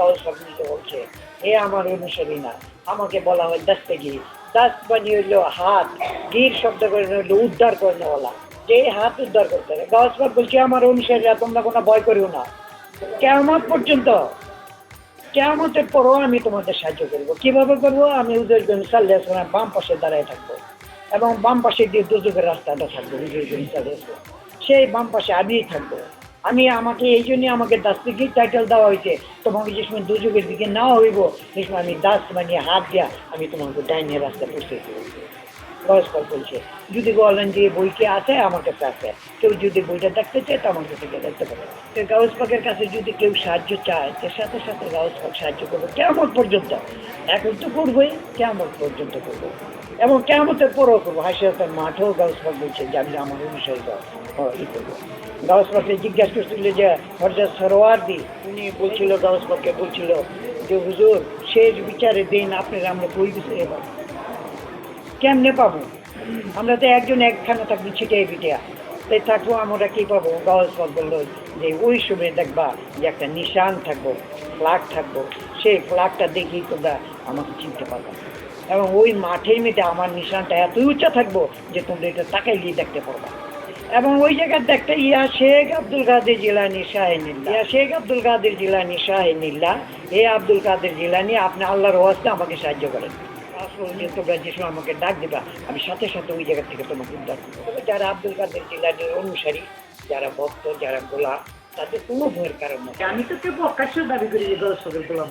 সহজ সবলিতে বলছে এ আমার অনুসারী না আমাকে বলা হয় দাস্তাগি দাস মানে হইল হাত, গির শব্দ করে হইল উদ্ধার করে নেওয়ালা যে হাত উদ্ধার করতে হবে। গাছবাগ বলছে, আমার অনুসারীরা তোমরা কোনো ভয় করিও না। কেমন পর্যন্ত কেমতের পরও আমি তোমাদের সাহায্য করব। কীভাবে করব? আমি উদয় বিন সাল্লাহ বাম পাশে দাঁড়ায় থাকব। এবং বাম পাশে দিয়ে দুযোগের রাস্তাটা থাকব উদয় বিন সাল্লাহ সেই বাম পাশে আমিই থাকব। আমি আমাকে, এই জন্য আমাকে দাস থেকেই টাইটেল দেওয়া হয়েছে। তোমাকে যে সময় দুযোগের দিকে না হইব সে সময় আমি দাস মানে হাত দিয়া আমি তোমাকে ডাইনের রাস্তা পৌঁছে বয়স্কর বলছে, যদি বলেন যে বই কি আছে আমার কাছে আছে কেউ যদি বইটা দেখতে চায়, তো আমার কাছে দেখতে পারে তো গাউস পাকের কাছে যদি কেউ সাহায্য চায় তো সাথে সাথে গাউস পাক সাহায্য করবে কেমন পর্যন্ত। এখন তো করবোই কেমন পর্যন্ত করব। এবং কেমতের পরও করব। হাসিয়াতের মাঠেও গাউস পাক বলছে যে, আমি আমার অনুসারী ই করব। গাউস পাককে জিজ্ঞাসা করছিল যে হরজাত সরোয়ার্দি উনি বলছিল গাউস পাককে বলছিল যে, হুজুর, শেষ বিচারে দিন আপনারা আমরা বই পাবো কেমনে পাবো? আমরা তো একজন একখানা থাকবি, ছিটিয়ে পিটিয়া। তাই থাকব, আমরা কি পাবো? পথ বলল যে ওই সময় দেখবা যে একটা নিশান থাকব, ফ্ল্যাগ থাকব। সেই ফ্ল্যাগটা দেখেই তোমরা আমাকে চিনতে পারবে। এবং ওই মাঠের মেয়েতে আমার নিশানটা এতই উঁচা থাকব যে তোমরা এটা তাকাই গিয়ে দেখতে পারবা। এবং ওই জায়গার দেখতে ইয়া শেখ আব্দুল কাদের জিলানি শাহিনিল্লা ইয়া শেখ আব্দুল কাদের জিলানি শাহিনিল্লা হে আব্দুল কাদের জিলানি, আপনি আল্লাহর ওয়াস্তে আমাকে সাহায্য করেন। আসল যে তোমরা যে সময় আমাকে ডাক দেবা আমি সাথে সাথে ওই জায়গা থেকে তোমাকে উদ্ধার করব। যারা আব্দুল কাদের জিলানির অনুসারী যারা ভক্ত যারা গোলা তাদের কোনো ভয়ের কারণ নেই। আমি তো কেউ প্রকাশ্য দাবি করি যে দর্শকের গোলাম